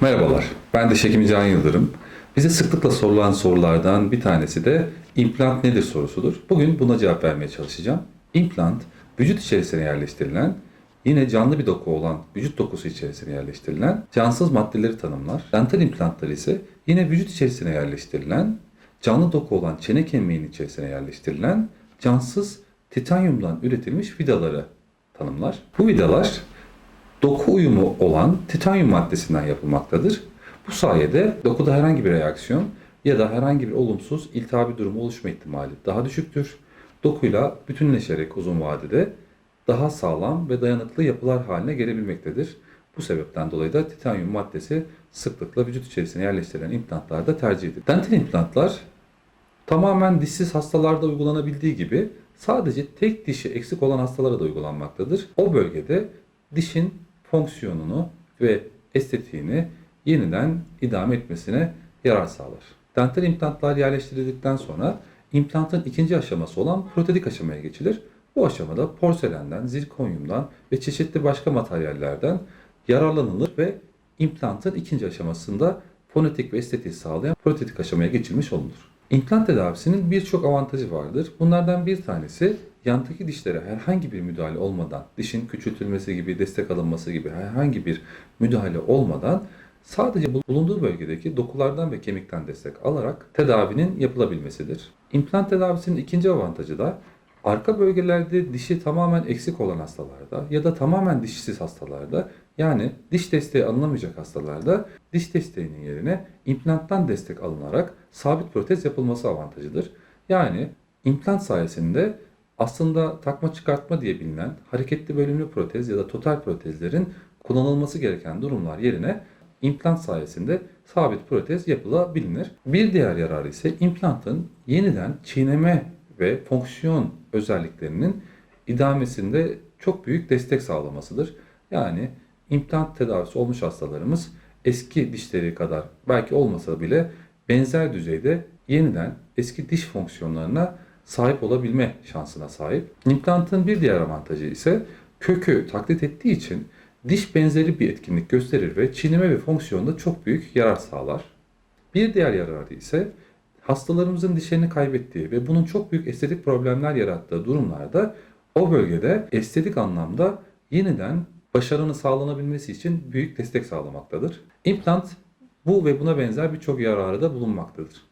Merhabalar, ben de Şekim Can Yıldırım. Bize sıklıkla sorulan sorulardan bir tanesi de implant nedir sorusudur. Bugün buna cevap vermeye çalışacağım. Implant, vücut içerisine yerleştirilen, yine canlı bir doku olan vücut dokusu içerisine yerleştirilen cansız maddeleri tanımlar. Dental implantlar ise yine vücut içerisine yerleştirilen, canlı doku olan çene kemiğinin içerisine yerleştirilen cansız titanyumdan üretilmiş vidaları tanımlar. Bu vidalar doku uyumu olan titanyum maddesinden yapılmaktadır. Bu sayede dokuda herhangi bir reaksiyon ya da herhangi bir olumsuz iltihabi durumu oluşma ihtimali daha düşüktür. Dokuyla bütünleşerek uzun vadede daha sağlam ve dayanıklı yapılar haline gelebilmektedir. Bu sebepten dolayı da titanyum maddesi sıklıkla vücut içerisine yerleştirilen implantlarda tercih edilir. Dental implantlar tamamen dişsiz hastalarda uygulanabildiği gibi sadece tek dişi eksik olan hastalara da uygulanmaktadır. O bölgede dişin fonksiyonunu ve estetiğini yeniden idame etmesine yarar sağlar. Dental implantlar yerleştirildikten sonra implantın ikinci aşaması olan protedik aşamaya geçilir. Bu aşamada porselenden, zirkonyumdan ve çeşitli başka materyallerden yararlanılır ve implantın ikinci aşamasında fonetik ve estetiği sağlayan protetik aşamaya geçilmiş olunur. İmplant tedavisinin birçok avantajı vardır. Bunlardan bir tanesi yandaki dişlere herhangi bir müdahale olmadan, dişin küçültülmesi gibi, destek alınması gibi herhangi bir müdahale olmadan sadece bulunduğu bölgedeki dokulardan ve kemikten destek alarak tedavinin yapılabilmesidir. İmplant tedavisinin ikinci avantajı da arka bölgelerde dişi tamamen eksik olan hastalarda ya da tamamen dişsiz hastalarda yani diş desteği alınamayacak hastalarda diş desteğinin yerine implanttan destek alınarak sabit protez yapılması avantajıdır. Yani implant sayesinde aslında takma çıkartma diye bilinen hareketli bölümlü protez ya da total protezlerin kullanılması gereken durumlar yerine implant sayesinde sabit protez yapılabilir. Bir diğer yararı ise implantın yeniden çiğneme ve fonksiyon özelliklerinin idamesinde çok büyük destek sağlamasıdır. Yani implant tedavisi olmuş hastalarımız eski dişleri kadar belki olmasa bile benzer düzeyde yeniden eski diş fonksiyonlarına sahip olabilme şansına sahip. İmplantın bir diğer avantajı ise kökü taklit ettiği için diş benzeri bir etkinlik gösterir ve çiğneme ve fonksiyonda çok büyük yarar sağlar. Bir diğer yararı ise hastalarımızın dişlerini kaybettiği ve bunun çok büyük estetik problemler yarattığı durumlarda o bölgede estetik anlamda yeniden başarının sağlanabilmesi için büyük destek sağlamaktadır. İmplant bu ve buna benzer birçok yararı da bulunmaktadır.